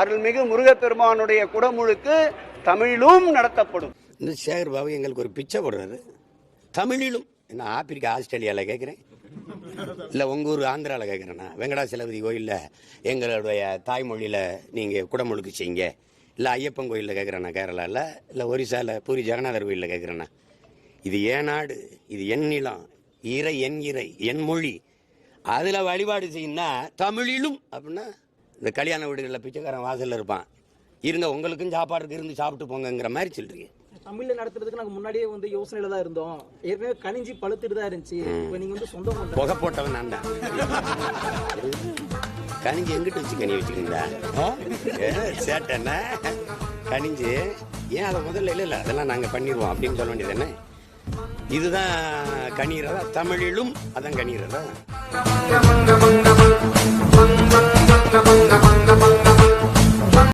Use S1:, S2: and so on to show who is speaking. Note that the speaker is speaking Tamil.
S1: அருள்மிகு முருகப்பெருமானுடைய குடமுழுக்கு தமிழிலும் நடத்தப்படும்.
S2: இந்த சேகர் பாபு எங்களுக்கு ஒரு பிச்சை போடுறாரு. தமிழிலும். நான் ஆப்பிரிக்கா ஆஸ்திரேலியாவில் கேட்குறேன் இல்லை உங்கள் ஊர் ஆந்திராவில் கேட்குறேண்ணா வெங்கடாசலபதி கோயிலில் எங்களுடைய தாய்மொழியில் நீங்கள் குடமுழுக்கு செய்யுங்க. இல்லை ஐயப்பன் கோயிலில் கேட்குறேண்ணா கேரளாவில் இல்லை ஒரிசாவில் பூரி ஜெகநாதர் கோயிலில் கேட்குறேண்ணா இது ஏன் நாடு? இது என் நிலம். இறை என் இறை என் மொழி. அதில் வழிபாடு செய்யணும்னா தமிழிலும் அப்படின்னா இந்த கல்யாண வீடுகளில் பிச்சைக்காரன் வாசலில் இருப்பான். இருங்க உங்களுக்கும் சாப்பாடுக்கு இருந்து சாப்பிட்டு போங்கங்கிற மாதிரி சொல்றீங்க.
S3: தமிழ்ல நடத்துறதுக்கு நாங்க முன்னாடியே வந்து யோசனையில தான் இருந்தோம். ஏற்கனவே கனிஞ்சி பழுத்துட்டு தான் இருந்துச்சு. இப்போ நீங்க வந்து சொந்தம்
S2: புகை போட்டவன் நான் தான். கனிஞ்சு எங்கிட்ட வச்சு கனி வச்சுக்கிறீங்களா சேட்டண்ணா கனிஞ்சு ஏன் அதை முதல்ல இல்லை இல்லை அதெல்லாம் நாங்கள் பண்ணிடுவோம் அப்படின்னு சொல்ல வேண்டியது என்ன இதுதான் கனீரதா தமிழிலும் அதான் கனீரதா